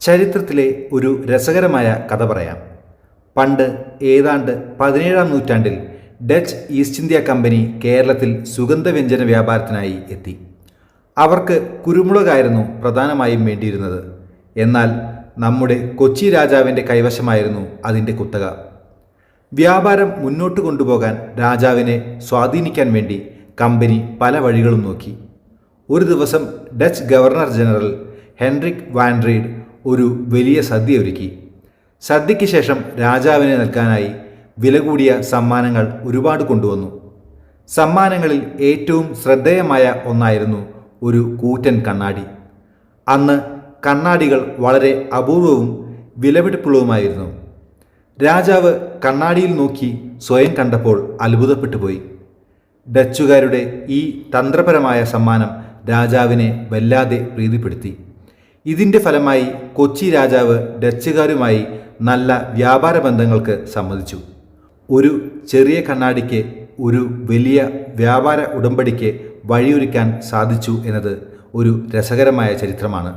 ചരിത്രത്തിലെ ഒരു രസകരമായ കഥ പറയാം. പണ്ട് ഏതാണ്ട് പതിനേഴാം നൂറ്റാണ്ടിൽ ഡച്ച് ഈസ്റ്റ് ഇന്ത്യ കമ്പനി കേരളത്തിൽ സുഗന്ധവ്യഞ്ജന വ്യാപാരത്തിനായി എത്തി. അവർക്ക് കുരുമുളകായിരുന്നു പ്രധാനമായും വേണ്ടിയിരുന്നത്. എന്നാൽ നമ്മുടെ കൊച്ചി രാജാവിന്റെ കൈവശമായിരുന്നു അതിന്റെ കുത്തക. വ്യാപാരം മുന്നോട്ട് കൊണ്ടുപോകാൻ രാജാവിനെ സ്വാധീനിക്കാൻ വേണ്ടി കമ്പനി പല വഴികളും നോക്കി. ഒരു ദിവസം Dutch governor general Henrik van Rheede ഒരു വലിയ സദ്യ ഒരുക്കി. സദ്യയ്ക്ക് ശേഷം രാജാവിനെ നൽകാനായി വില കൂടിയ സമ്മാനങ്ങൾ ഒരുപാട് കൊണ്ടുവന്നു. സമ്മാനങ്ങളിൽ ഏറ്റവും ശ്രദ്ധേയമായ ഒന്നായിരുന്നു ഒരു കൂറ്റൻ കണ്ണാടി. അന്ന് കണ്ണാടികൾ വളരെ അപൂർവവും വിലപിടിപ്പുള്ളതുമായിരുന്നു. രാജാവ് കണ്ണാടിയിൽ നോക്കി സ്വയം കണ്ടപ്പോൾ അത്ഭുതപ്പെട്ടു പോയി. ഡച്ചുകാരുടെ ഈ തന്ത്രപരമായ സമ്മാനം രാജാവിനെ വല്ലാതെ പ്രീതിപ്പെടുത്തി. ഇതിന്റെ ഫലമായി കൊച്ചി രാജാവ് ഡച്ചുകാരുമായി നല്ല വ്യാപാര ബന്ധങ്ങൾക്ക് സമ്മതിച്ചു. ഒരു ചെറിയ കണ്ണാടിക്ക് ഒരു വലിയ വ്യാപാര ഉടമ്പടിക്ക് വഴിയൊരുക്കാൻ സാധിച്ചു എന്നത് ഒരു രസകരമായ ചരിത്രമാണ്.